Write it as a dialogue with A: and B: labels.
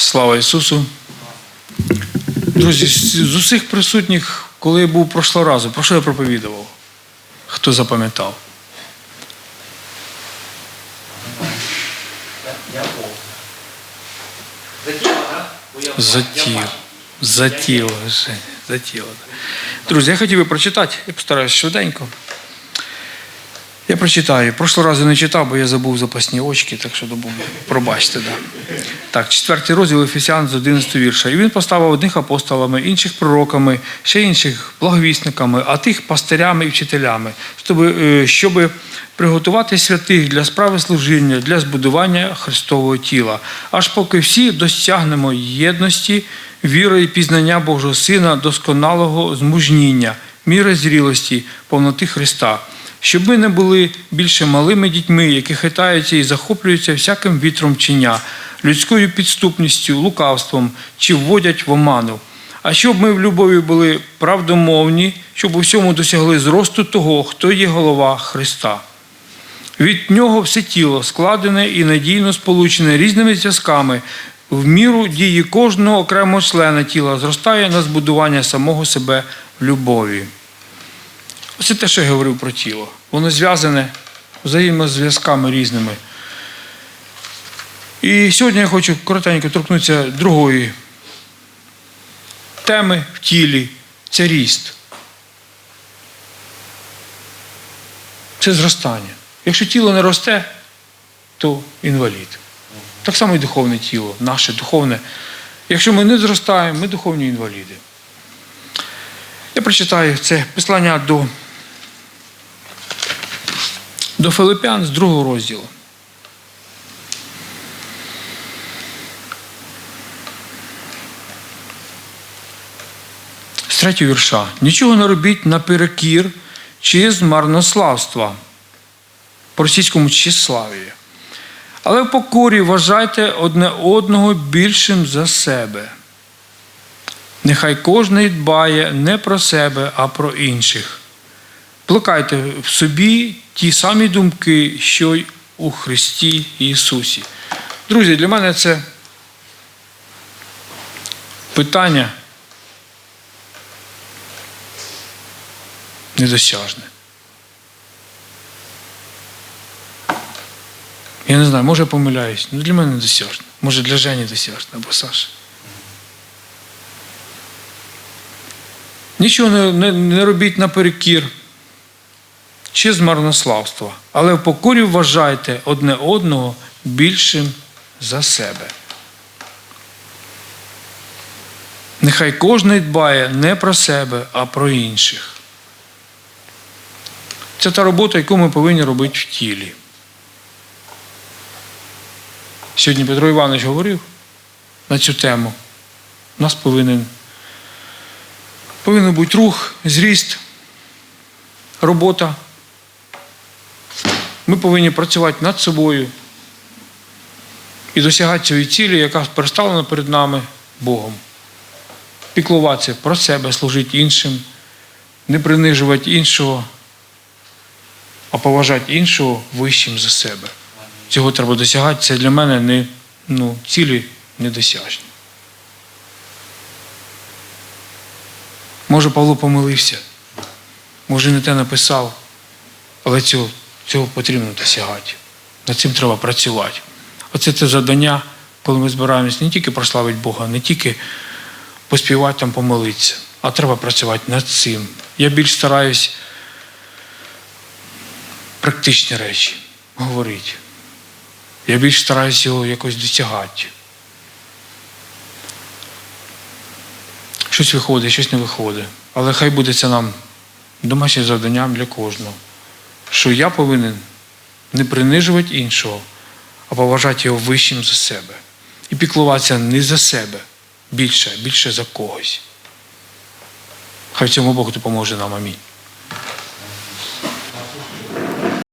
A: Слава Ісусу! Друзі, з усіх присутніх, коли я був прошлого разу, про що я проповідував? Хто запам'ятав?
B: За тіло.
A: За тіло, за тіло. Друзі, я хотів би прочитати, я постараюсь швиденько. Я прочитаю. Прошлого разу не читав, бо я забув запасні очки, так що добув. Пробачте, да. Так, четвертий розділ Ефесян з 11 вірша. І він поставив одних апостолами, інших пророками, ще інших благовісниками, а тих пастирями і вчителями, щоб, е, приготувати святих для справи служіння, для збудування Христового тіла, аж поки всі досягнемо єдності, віри і пізнання Божого Сина, досконалого змужніння, міри зрілості, повноти Христа щоб ми не були більше малими дітьми, які хитаються і захоплюються всяким вітром чиня, людською підступністю, лукавством чи вводять в оману. А щоб ми в любові були правдомовні, щоб у всьому досягли зросту того, хто є голова Христа. Від нього все тіло складене і надійно сполучене різними зв'язками, в міру дії кожного окремого члена тіла зростає на збудування самого себе в любові. Оце те, що я говорив про тіло. Воно зв'язане взаємозв'язками різними. І сьогодні я хочу коротенько торкнутися другої теми в тілі це ріст. Це зростання. Якщо тіло не росте, то інвалід. Так само і духовне тіло, наше духовне. Якщо ми не зростаємо, ми духовні інваліди. Я прочитаю це послання до, до Филипян з другого розділу. З третього вірша. Нічого не робіть наперекір чи з марнославства. По російському тщеславію. Але в покорі вважайте одне одного більшим за себе. Нехай кожний дбає не про себе, а про інших. Плекайте в собі ті самі думки, що й у Христі Ісусі. Друзі, для мене це питання недосяжне. Я не знаю, може помиляюсь, але для мене недосяжне. Може для Жені досяжне або Саші. Нічого не, не, не робіть наперекір чи з марнославства, але в покорі вважайте одне одного більшим за себе. Нехай кожен дбає не про себе, а про інших. Це та робота, яку ми повинні робити в тілі. Сьогодні Петро Іванович говорив на цю тему. У нас повинен Повинен бути рух, зріст, робота. Ми повинні працювати над собою і досягати цієї цілі, яка представлена перед нами Богом. Піклуватися про себе, служити іншим, не принижувати іншого, а поважати іншого вищим за себе. Цього треба досягати. Це для мене не, ну, цілі недосяжні. Може, Павло помилився, може, не те написав, але цього, цього потрібно досягати. Над цим треба працювати. Оце це завдання, коли ми збираємось не тільки прославити Бога, не тільки поспівати там помолитися, а треба працювати над цим. Я більш стараюсь практичні речі говорити. Я більш стараюсь його якось досягати. Щось виходить, щось не виходить. Але хай буде це нам домашнім завданням для кожного. Що я повинен не принижувати іншого, а поважати його вищим за себе. І піклуватися не за себе більше, більше за когось. Хай цьому Бог допоможе нам. Амінь.